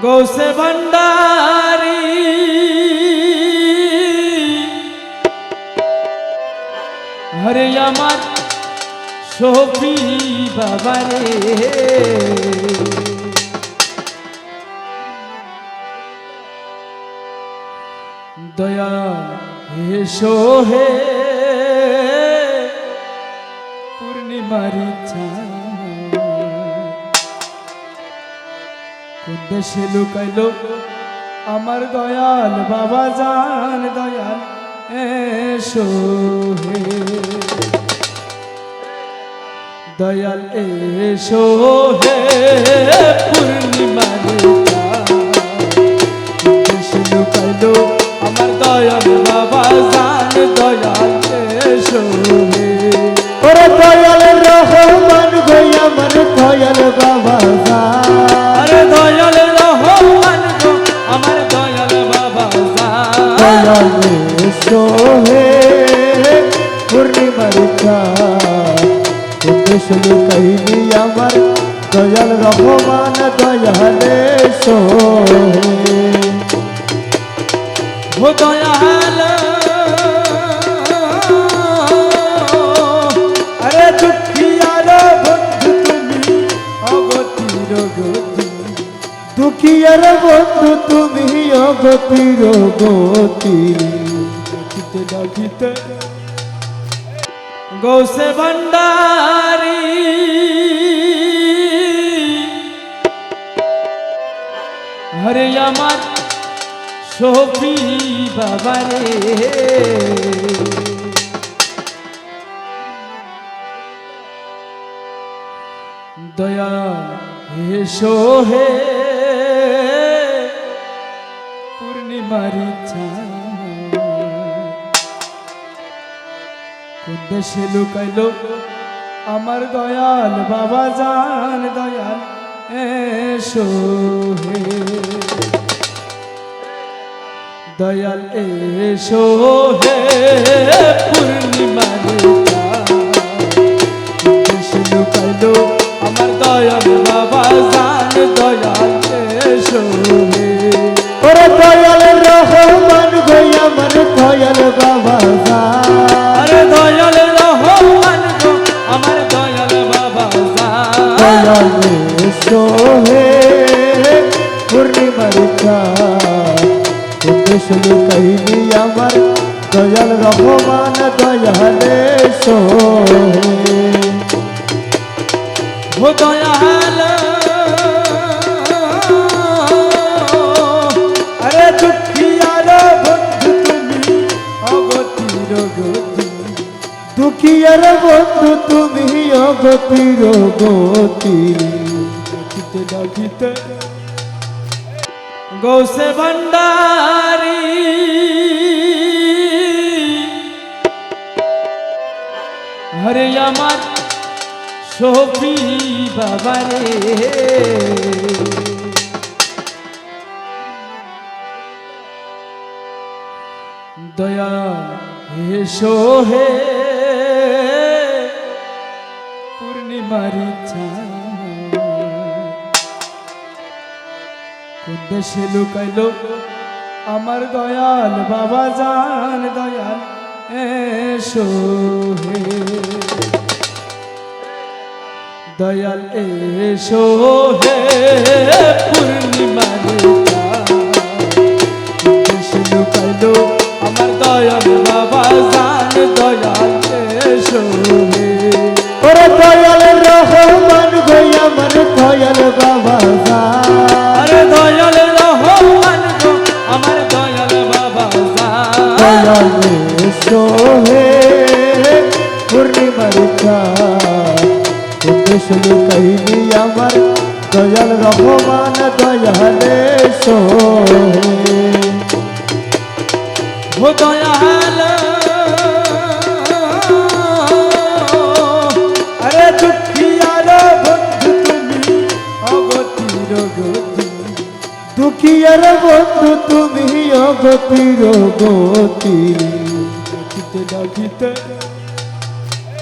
গৌসে ভণ্ডারি হরে আমার সফি বাবারে দয়া হে পূর্ণিমারি কোন দেশে লুকাইলো? আমার দয়াল বাবা জান দয়াল এসো হে। দয়াল এসো হে পূর্ণিমারি দয়াল সোহে পূর্ণিমার দয়াল রহমান দয়ালে দয়াল দুঃখিয়ার বন্ধু তুমি অগতির গতি ডাকিতে গৌসে ভণ্ডারি হরে আমার সফি বাবারে দয়া হে কোন দেশে লুকাইলো আমার দয়াল বাবা জান, দয়াল এসো হে। দয়াল এসো হে, পূর্ণিমারি দেশে লুকাইলো আমার দয়াল বাবা জান, দয়াল এসো পূর্ণিমার শুধু কাহিনী আমার দয়াল রহমান, দয়ালে ও দয়াল। আরে দুঃখিয়ার বন্ধু তুমি, অগতির গতি। দুঃখিয়ার বন্ধু তুমি, অগতির গতি। ডাকিতে ডাকিতে গৌসে ভণ্ডারি হরে আমার সফি বাবারে দয়া হে। পূর্ণিমারি কোন দেশে লুকাইলো? আমার দয়াল বাবা জান দয়াল, এসো হে। দয়াল, এসো হে, পূর্ণিমারি দেশে লুকাইলো আমার দয়াল বাবা জান দয়াল, এসো হে। ওরে দয়াল রহমান আমার দয়াল বাবা। সোহে পূর্ণিমার শুধু কাহিনী আমার দয়াল রহমান দয়ালে সোহে ও দয়াল আরে দুঃখিয়ার বন্ধু তুমি অগতির গতি দুঃখিয়ার বন্ধু তুমি অগতির গতি ডাকিতে ডাকিতে